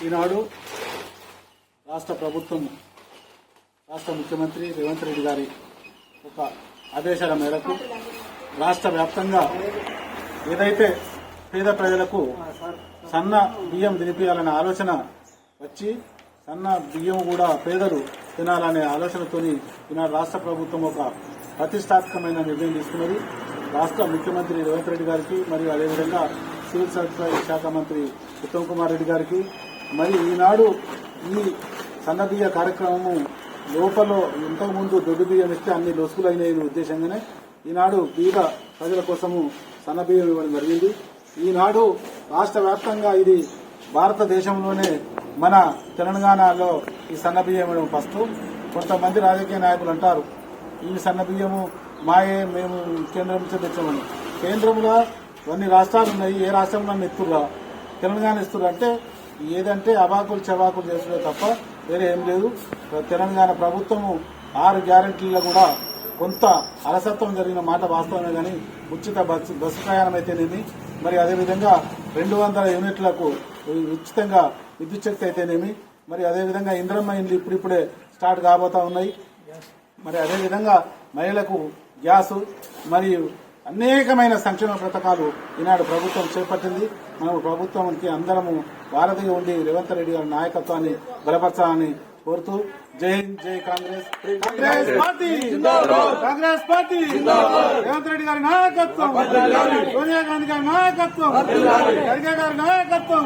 ఈనాడు రాష్ట్ర ప్రభుత్వం రాష్ట్ర ముఖ్యమంత్రి రేవంత్ రెడ్డి గారి ఒక ఆదేశాల మేరకు రాష్ట్ర వ్యాప్తంగా ఏదైతే పేద ప్రజలకు సన్న బియ్యం తినిపించాలనే ఆలోచన వచ్చి సన్న బియ్యం కూడా పేదలు తినాలనే ఆలోచనతోని ఈనాడు రాష్ట్ర ప్రభుత్వం ఒక ప్రతిష్టాత్మకమైన నిర్ణయం తీసుకున్నది. రాష్ట్ర ముఖ్యమంత్రి రేవంత్ రెడ్డి గారికి మరియు అదేవిధంగా సివిల్ సప్లై శాఖ మంత్రి ఉత్తమ్ కుమార్ రెడ్డి గారికి మరి ఈనాడు ఈ సన్నబియ్య కార్యక్రమము లోపల ఇంతకుముందు దొడ్డు బియ్యం ఇస్తే అన్ని లొసుగులైన ఉద్దేశంగానే ఈనాడు బీద ప్రజల కోసము సన్నబియ్యం ఇవ్వడం జరిగింది. ఈనాడు రాష్ట్ర వ్యాప్తంగా ఇది భారతదేశంలోనే మన తెలంగాణలో ఈ సన్నబియ్యం ఇవ్వడం ఫస్ట్. కొంతమంది రాజకీయ నాయకులు అంటారు ఈ సన్నబియ్యము మాయే మేము కేంద్రం నుంచి తెచ్చామని. కేంద్రంలో కొన్ని రాష్ట్రాలు ఉన్నాయి ఏ రాష్ట్రంలో ఎత్తుర్రా? తెలంగాణ ఇస్తున్నారు అంటే ఏదంటే అవాకులు చబాకులు చేసుడే తప్ప వేరే ఏం లేదు. తెలంగాణ ప్రభుత్వము ఆరు గ్యారెంటీల్లో కూడా కొంత అలసత్వం జరిగిన మాట వాస్తవమే కానీ ఉచిత బస్సు బస్సు ప్రయాణం అయితేనేమి మరి అదేవిధంగా రెండు వందల యూనిట్లకు ఉచితంగా విద్యుత్ శక్తి అయితేనేమి మరి అదేవిధంగా ఇంద్రమ్మ ఇండ్లు ఇప్పుడిప్పుడే స్టార్ట్ కాబోతా ఉన్నాయి. మరి అదేవిధంగా మహిళలకు గ్యాసు మరియు అనేకమైన సంక్షేమ పథకాలు ఈనాడు ప్రభుత్వం చేపట్టింది. మనం ప్రభుత్వానికి అందరము వారధిగా ఉండి రేవంత్ రెడ్డి గారి నాయకత్వాన్ని బలపరచాలని కోరుతూ జై హింద్ జై కాంగ్రెస్. కాంగ్రెస్ పార్టీ! కాంగ్రెస్ పార్టీ! రేవంత్ రెడ్డి గారి నాయకత్వం! సోనియా గాంధీ గారి నాయకత్వం! ఖర్గే గారి నాయకత్వం!